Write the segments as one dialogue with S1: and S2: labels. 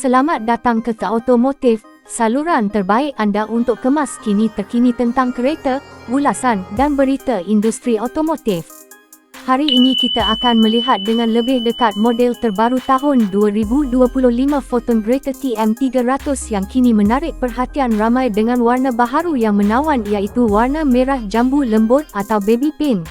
S1: Selamat datang ke The Automotive, saluran terbaik anda untuk kemas kini terkini tentang kereta, ulasan dan berita industri otomotif. Hari ini kita akan melihat dengan lebih dekat model terbaru tahun 2025 Photon Greater TM300 yang kini menarik perhatian ramai dengan warna baharu yang menawan iaitu warna merah jambu lembut atau baby pink.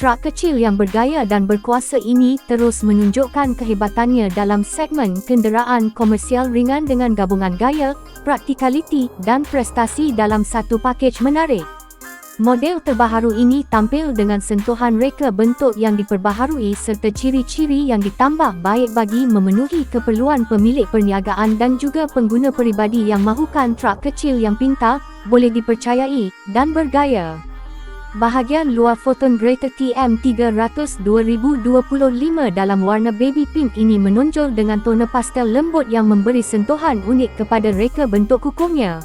S1: Truk kecil yang bergaya dan berkuasa ini terus menunjukkan kehebatannya dalam segmen kenderaan komersial ringan dengan gabungan gaya, praktikaliti dan prestasi dalam satu pakej menarik. Model terbaharu ini tampil dengan sentuhan reka bentuk yang diperbaharui serta ciri-ciri yang ditambah baik bagi memenuhi keperluan pemilik perniagaan dan juga pengguna peribadi yang mahukan truk kecil yang pintar, boleh dipercayai dan bergaya. Bahagian luar Photon Greater TM300 2025 dalam warna baby pink ini menonjol dengan tona pastel lembut yang memberi sentuhan unik kepada reka bentuk kukuhnya.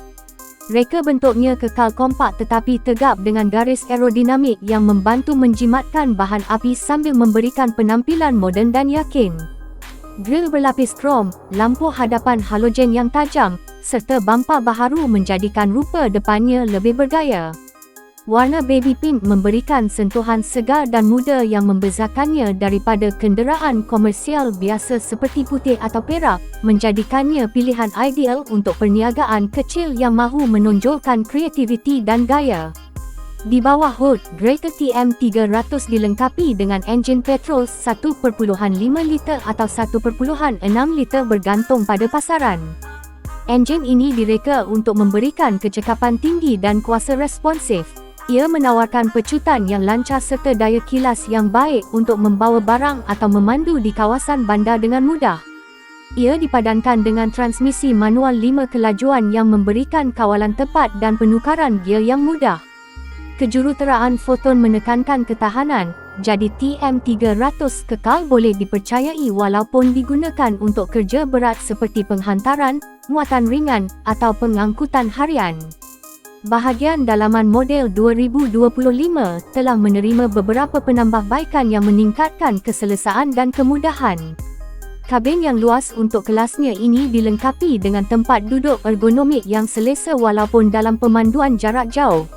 S1: Reka bentuknya kekal kompak tetapi tegap dengan garis aerodinamik yang membantu menjimatkan bahan api sambil memberikan penampilan moden dan yakin. Grill berlapis krom, lampu hadapan halogen yang tajam, serta bampa baharu menjadikan rupa depannya lebih bergaya. Warna baby pink memberikan sentuhan segar dan muda yang membezakannya daripada kenderaan komersial biasa seperti putih atau perak, menjadikannya pilihan ideal untuk perniagaan kecil yang mahu menonjolkan kreativiti dan gaya. Di bawah hood, Greater TM300 dilengkapi dengan enjin petrol 1.5 liter atau 1.6 liter bergantung pada pasaran. Enjin ini direka untuk memberikan kecekapan tinggi dan kuasa responsif. Ia menawarkan pecutan yang lancar serta daya kilas yang baik untuk membawa barang atau memandu di kawasan bandar dengan mudah. Ia dipadankan dengan transmisi manual 5 kelajuan yang memberikan kawalan tepat dan penukaran gear yang mudah. Kejuruteraan foton menekankan ketahanan, jadi TM300 kekal boleh dipercayai walaupun digunakan untuk kerja berat seperti penghantaran, muatan ringan atau pengangkutan harian. Bahagian dalaman model 2025 telah menerima beberapa penambahbaikan yang meningkatkan keselesaan dan kemudahan. Kabin yang luas untuk kelasnya ini dilengkapi dengan tempat duduk ergonomik yang selesa walaupun dalam pemanduan jarak jauh.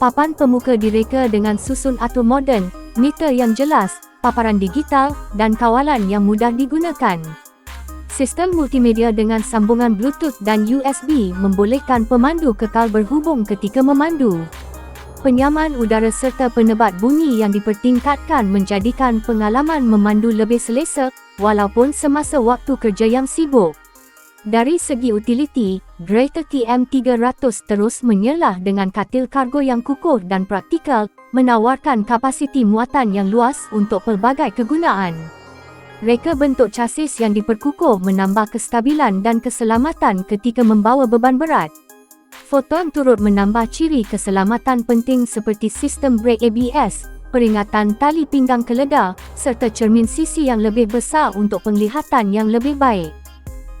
S1: Papan pemuka direka dengan susun atur moden, meter yang jelas, paparan digital dan kawalan yang mudah digunakan. Sistem multimedia dengan sambungan Bluetooth dan USB membolehkan pemandu kekal berhubung ketika memandu. Penyaman udara serta penebat bunyi yang dipertingkatkan menjadikan pengalaman memandu lebih selesa walaupun semasa waktu kerja yang sibuk. Dari segi utiliti, Greater TM300 terus menyelah dengan katil kargo yang kukuh dan praktikal, menawarkan kapasiti muatan yang luas untuk pelbagai kegunaan. Reka bentuk chassis yang diperkukuh menambah kestabilan dan keselamatan ketika membawa beban berat. Foton turut menambah ciri keselamatan penting seperti sistem brake ABS, peringatan tali pinggang keledar, serta cermin sisi yang lebih besar untuk penglihatan yang lebih baik.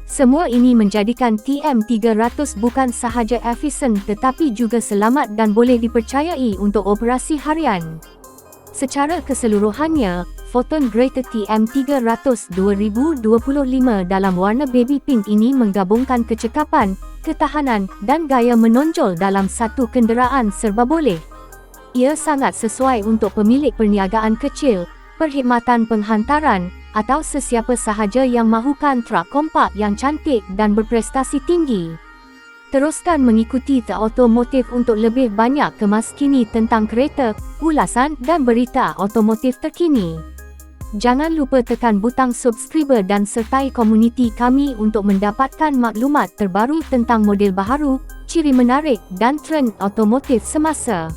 S1: Semua ini menjadikan TM300 bukan sahaja efisien tetapi juga selamat dan boleh dipercayai untuk operasi harian. Secara keseluruhannya, Photon Greater TM300 2025 dalam warna baby pink ini menggabungkan kecekapan, ketahanan dan gaya menonjol dalam satu kenderaan serba boleh. Ia sangat sesuai untuk pemilik perniagaan kecil, perkhidmatan penghantaran atau sesiapa sahaja yang mahukan truk kompak yang cantik dan berprestasi tinggi. Teruskan mengikuti The Automotive untuk lebih banyak kemas kini tentang kereta, ulasan dan berita otomotif terkini. Jangan lupa tekan butang subscriber dan sertai komuniti kami untuk mendapatkan maklumat terbaru tentang model baharu, ciri menarik dan trend otomotif semasa.